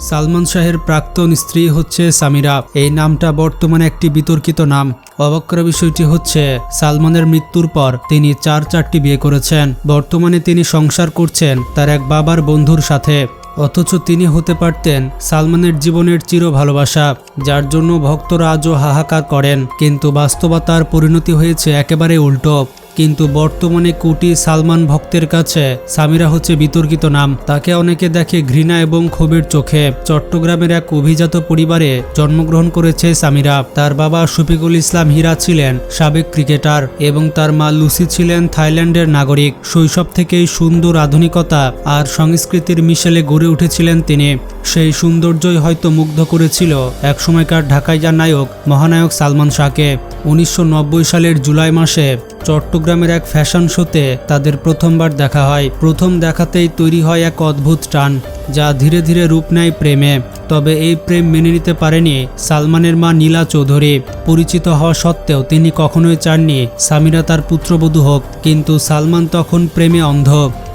সালমান শাহের প্রাক্তন স্ত্রী হচ্ছে সামিরা। এই নামটা বর্তমানে একটি বিতর্কিত নাম। অবাক করা বিষয়টি হচ্ছে, সালমানের মৃত্যুর পর তিনি চার চারটি বিয়ে করেছেন। বর্তমানে তিনি সংসার করছেন তার এক বাবার বন্ধুর সাথে। অথচ তিনি হতে পারতেন সালমানের জীবনের চির ভালোবাসা, যার জন্য ভক্তরা আজও হাহাকার করেন। কিন্তু বাস্তবতার পরিণতি হয়েছে একেবারে উল্টো। কিন্তু বর্তমানে কোটি সালমান ভক্তের কাছে সামিরা হচ্ছে বিতর্কিত নাম। তাকে অনেকে দেখে ঘৃণা এবং ক্ষোভের চোখে। চট্টগ্রামের এক অভিজাত পরিবারে জন্মগ্রহণ করেছে সামিরা। তার বাবা শফিকুল ইসলাম হীরা ছিলেন সাবেক ক্রিকেটার এবং তার মা লুসি ছিলেন থাইল্যান্ডের নাগরিক। শৈশব থেকেই সুন্দর আধুনিকতা আর সংস্কৃতির মিশেলে গড়ে উঠেছিলেন তিনি। সেই সৌন্দর্যই হয়তো মুগ্ধ করেছিল একসময়কার ঢাকাইয়া নায়ক, মহানায়ক সালমান শাহকে। উনিশশো নব্বই সালের জুলাই মাসে চট্টগ্রামের এক ফ্যাশন শোতে তাদের প্রথমবার দেখা হয়। প্রথম দেখাতেই তৈরি হয় এক অদ্ভুত টান, যা ধীরে ধীরে রূপ নেয় প্রেমে। তবে এই প্রেম মেনে নিতে পারেনি সালমানের মা নীলা চৌধুরী। পরিচিত হওয়া সত্ত্বেও তিনি কখনোই চাননি সামিরা তার পুত্রবধূ হোক, কিন্তু সালমান তখন প্রেমে অন্ধ।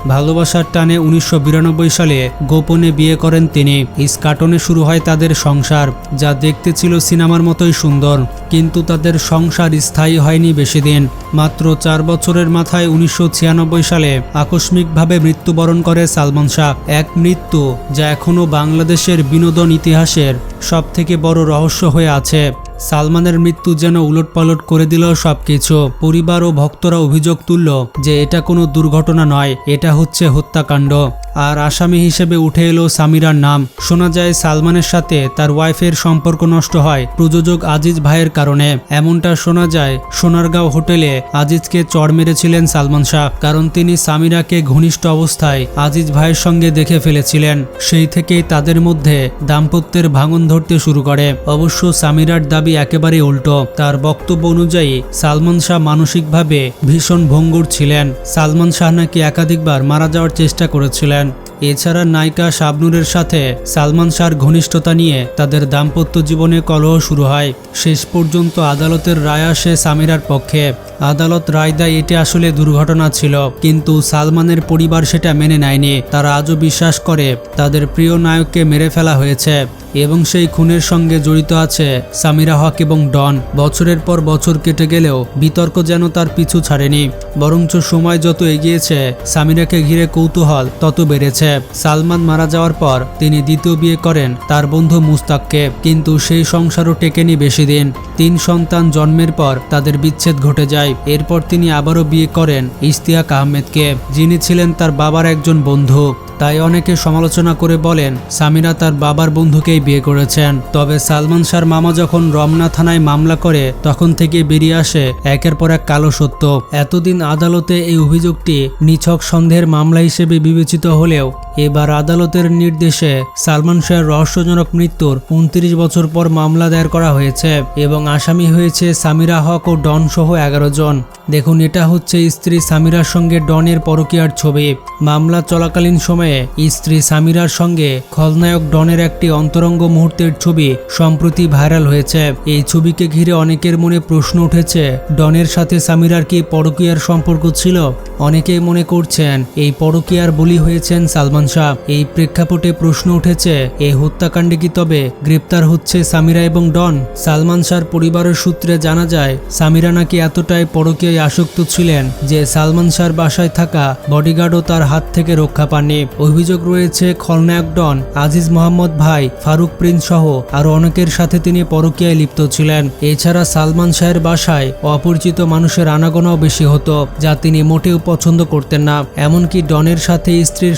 ভালোবাসার টানে উনিশশো বিরানব্বই সালে গোপনে বিয়ে করেন তিনি। ইস্কাটনে শুরু হয় তাদের সংসার, যা দেখতে ছিল সিনেমার মতোই সুন্দর, কিন্তু তাদের সংসার স্থায়ী হয়নি বেশি দিন মাত্র চার বছরের মাথায় উনিশশো ছিয়ানব্বই সালে আকস্মিকভাবে মৃত্যুবরণ করে সালমান শাহ। এক মৃত্যু যা এখনও বাংলাদেশের বিনোদন ইতিহাসের সবথেকে বড় রহস্য হয়ে আছে। সালমানের মৃত্যু যেন উলটপালট করে দিল সবকিছু। পরিবার ও ভক্তরা অভিযোগ তুলল যে এটা কোনো দুর্ঘটনা নয়, এটা হচ্ছে হত্যাকাণ্ড। আর আসামি হিসেবে উঠে এলো সামিরার নাম। শোনা যায়, সালমানের সাথে তার ওয়াইফের সম্পর্ক নষ্ট হয় প্রযোজক আজিজ ভাইয়ের কারণে। এমনটা শোনা যায়, সোনারগাঁও হোটেলে আজিজকে চড় মেরেছিলেন সালমান শাহ, কারণ তিনি সামিরাকে ঘনিষ্ঠ অবস্থায় আজিজ ভাইয়ের সঙ্গে দেখে ফেলেছিলেন। সেই থেকেই তাদের মধ্যে দাম্পত্যের ভাঙন ধরতে শুরু করে। অবশ্য সামিরার দাবি একেবারে উল্টো। তার বক্তব্য অনুযায়ী, সালমান শাহ মানসিকভাবে ভীষণ ভঙ্গুর ছিলেন। সালমান শাহ নাকি একাধিকবার মারা যাওয়ার চেষ্টা করেছিলেন। এছাড়া নায়িকা শাবনুরের সাথে সালমান শাহর ঘনিষ্ঠতা নিয়ে তাদের দাম্পত্য জীবনে কলহ শুরু হয়। শেষ পর্যন্ত আদালতের রায় আসে সামিরার পক্ষে। আদালত রায় দেয়, এটি আসলে দুর্ঘটনা ছিল। কিন্তু সালমানের পরিবার সেটা মেনে নেয়নি। তারা আজও বিশ্বাস করে, তাদের প্রিয় নায়ককে মেরে ফেলা হয়েছে। এবং সেই খুনের সঙ্গে জড়িত আছে সামিরা হক এবং ডন। বছরের পর বছর কেটে গেলেও বিতর্ক যেন তার পিছু ছাড়েনি। বরঞ্চ সময় যত এগিয়েছে, সামিরাকে ঘিরে কৌতূহল তত বেড়েছে। সালমান মারা যাওয়ার পর তিনি দ্বিতীয় বিয়ে করেন তার বন্ধু মুস্তাককে। কিন্তু সেই সংসারও টেকেনি বেশি দিন। তিন সন্তান জন্মের পর তাদের বিচ্ছেদ ঘটে যায়। এরপর তিনি আবারও বিয়ে করেন ইশতিয়াক আহমেদকে, যিনি ছিলেন তার বাবার একজন বন্ধু। তাই অনেকে সমালোচনা করে বলেন, সামিরা তার বাবার বন্ধুকেই বিয়ে করেছেন। তবে সালমান শাহর মামা যখন রমনা থানায় মামলা করে, তখন থেকে বেরিয়ে আসে একের পর এক কালো সত্য। এতদিন আদালতে এই অভিযোগটি নিছক সন্দেহের মামলা হিসেবে বিবেচিত হলেও এবার আদালতের নির্দেশে সালমান শাহের রহস্যজনক মৃত্যুর উনত্রিশ বছর পর মামলা দায়ের করা হয়েছে এবং আসামি হয়েছে সামিরা হক ও ডন সহ এগারো জন। দেখুন, এটা হচ্ছে স্ত্রী সামিরার সঙ্গে ডনের পরকীয়ার ছবি। মামলা চলাকালীন সময়ে স্ত্রী সামিরার সঙ্গে খলনায়ক ডনের একটি অন্তরঙ্গ মুহূর্তের ছবি সম্প্রতি ভাইরাল হয়েছে। এই ছবিকে ঘিরে অনেকের মনে প্রশ্ন উঠেছে, ডনের সাথে সামিরার কি পরকীয়ার সম্পর্ক ছিল? অনেকেই মনে করছেন, এই পরকীয়ার বলি হয়েছেন সালমান শাহ এই প্রেক্ষাপটে প্রশ্ন উঠেছে এই হত্যাকাণ্ডে কি তবে গ্রেপ্তার হচ্ছে সামিরা এবং ডন? সালমান শাহর পরিবারের সূত্রে জানা যায়, সামিরা নাকি এতটাই পরকীয়ায় আসক্ত ছিলেন যে সালমান শাহর বাসায় থাকা বডিগার্ডও তার হাত থেকে রক্ষা পাননি। অভিযোগ রয়েছে, খলনায়ক ডন, আজিজ মোহাম্মদ ভাই, ফারুক প্রিন্স সহ আরও অনেকের সাথে তিনি পরকীয়ায় লিপ্ত ছিলেন। এছাড়া সালমান শাহের বাসায় অপরিচিত মানুষের আনাগোনাও বেশি হতো, যা তিনি মোটেও পছন্দ করতেন না। এমনকি ডনের সাথে স্ত্রীর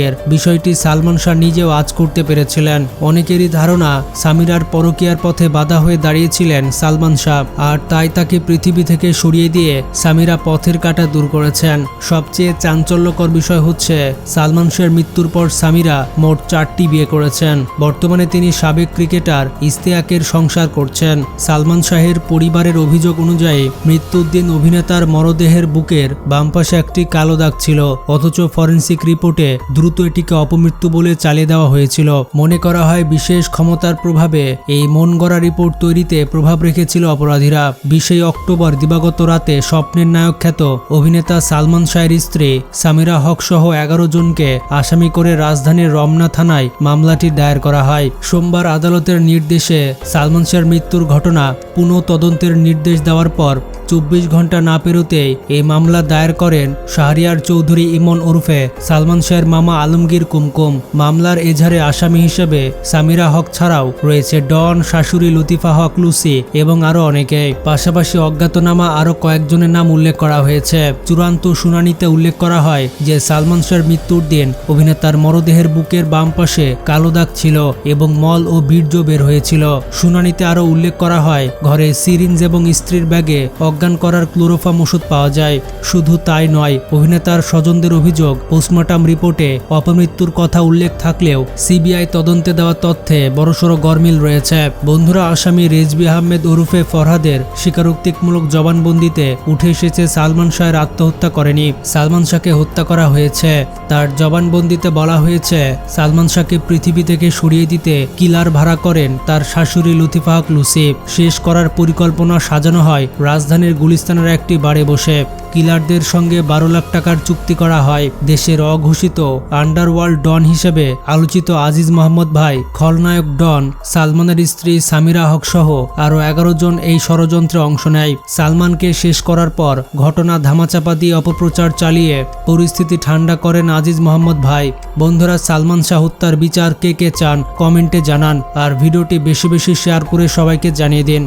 সম্পর্কের বিষয়টি সালমান শাহ নিজেও আজ করতে পেরেছিলেন। অনেকেরই ধারণা, সামিরার পরকীয়ার পথে বাধা হয়ে দাঁড়িয়েছিলেন সালমান শাহ, আর তাই তাকে পৃথিবী থেকে সরিয়ে দিয়ে সামিরা পথের কাটা দূর করেছেন। সবচেয়ে চাঞ্চল্যকর বিষয় হচ্ছে, সালমান শাহের মৃত্যুর পর সামিরা মোট চারটি বিয়ে করেছেন। বর্তমানে তিনি সাবেক ক্রিকেটার ইস্তেয়াকের সংসার করছেন। সালমান শাহের পরিবারের অভিযোগ অনুযায়ী মৃত্যুর দিন অভিনেতার মরদেহের বুকের বাম পাশে একটি কালো দাগ ছিল, অথচ ফরেন্সিক রিপোর্টে দ্রুত দ্রুত এটিকে অপমৃত্যু বলে চালিয়ে দেওয়া হয়েছিল। মনে করা হয় বিশেষ ক্ষমতার প্রভাবে এই মন গড়া রিপোর্ট তৈরিতে প্রভাব রেখেছিল অপরাধীরা। বিশেই অক্টোবর দিবাগত রাতে স্বপ্নের নায়ক খ্যাত অভিনেতা সালমান শাহের স্ত্রী সামিরা হক সহ এগারো জনকে আসামি করে রাজধানীর রমনা থানায় মামলাটি দায়ের করা হয়। সোমবার আদালতের নির্দেশে সালমান শাহের মৃত্যুর ঘটনা পুনঃ তদন্তের নির্দেশ দেওয়ার পর চব্বিশ ঘণ্টা না পেরোতেই এই মামলা দায়ের করেন শাহরিয়ার চৌধুরী ইমন ওরফে সালমান শাহের মামা আলমগীর কুমকুম, মামলার এজাহারে আসামি হিসেবে সামিরা হক ছাড়াও রয়েছে ডন, শাশুড়ি লতিফা হক, লুসি এবং আরও অনেকে পাশাপাশি অজ্ঞাতনামা আরও কয়েকজনের নাম উল্লেখ করা হয়েছে। চূড়ান্ত শুনানিতে উল্লেখ করা হয় যে সালমান শাহের মৃত্যুর দিন অভিনেতার মরদেহের বুকের বাম পাশে কালো দাগ ছিল এবং মল ও বীর্য বের হয়েছিল। শুনানিতে আরও উল্লেখ করা হয়, ঘরে সিরিঞ্জ এবং স্ত্রীর ব্যাগে অজ্ঞান করার ক্লোরোফাম ওষুধ পাওয়া যায়। শুধু তাই নয়, অভিনেতার স্বজনদের অভিযোগ পোস্টমর্টম রিপোর্টে অপমৃত্যুর কথা উল্লেখ থাকলেও সিবিআই তদন্তে দেওয়া তথ্যে বড়সড় গরমিল রয়েছে। বন্ধুরা, আসামি রেজবি আহমেদ ওরুফে ফরহাদের স্বীকারোক্তিমূলক জবানবন্দিতে উঠে এসেছে সালমান শাহের আত্মহত্যা করেনি। সালমান শাহকে হত্যা করা হয়েছে। তার জবানবন্দিতে বলা হয়েছে, সালমান শাহকে পৃথিবী থেকে সরিয়ে দিতে কিলার ভাড়া করেন তার শাশুড়ি লুতিফা লুসিফ শেষ করার পরিকল্পনা সাজানো হয় রাজধানীর গুলিস্তানের একটি বাড়ি বসে। কিলারদের সঙ্গে বারো লাখ টাকার চুক্তি করা হয়। দেশের অঘোষিত আন্ডারওয়ার্ল্ড ডন হিসেবে আলোচিত আজিজ মোহাম্মদ ভাই, খলনায়ক ডন সালমানের স্ত্রী সামিরা হক সহ আরও এগারো জন এই ষড়যন্ত্রে অংশ নেয়। সালমানকে শেষ করার পর ঘটনা ধামাচাপা দিয়ে অপপ্রচার চালিয়ে পরিস্থিতি ঠান্ডা করেন আজিজ মোহাম্মদ ভাই। বন্ধুরা, সালমান শাহ হত্যার বিচার কে কে চান কমেন্টে জানান। আর ভিডিওটি বেশি বেশি শেয়ার করে সবাইকে জানিয়ে দিন।